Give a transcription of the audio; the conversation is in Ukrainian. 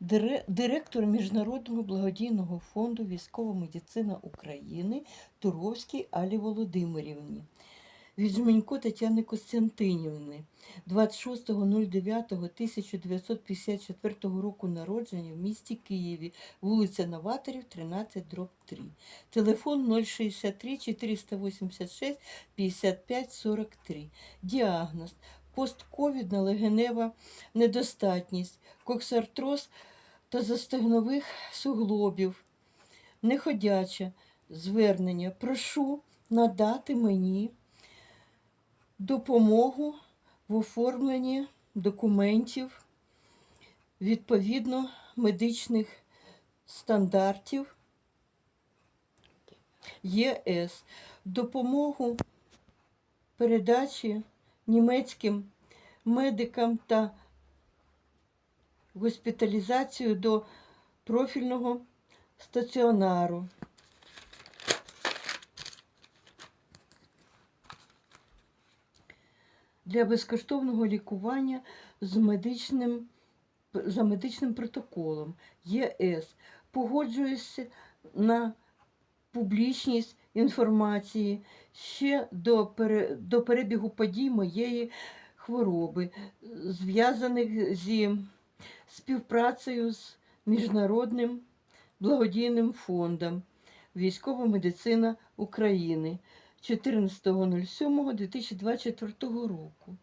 Дире- Директор Міжнародного благодійного фонду Військова медицина України Туровській Алі Володимирівні. Віджменько Тетяни Костянтинівни 26.09.1954 року народження в місті Києві, вулиця Новаторів, 13, дроб 3. Телефон 063 486 55 43. Діагноз постковідна легенева недостатність, коксартроз та застегнових суглобів. Неходяче звернення. Прошу надати мені допомогу в оформленні документів відповідно медичних стандартів ЄС, допомогу передачі німецьким медикам та госпіталізацію до профільного стаціонару. Для безкоштовного лікування з медичним, за медичним протоколом ЄС погоджуюся на публічність інформації ще до, пере, до перебігу подій моєї хвороби, зв'язаних зі співпрацею з Міжнародним благодійним фондом Військова медицина України 14.07.2024 року.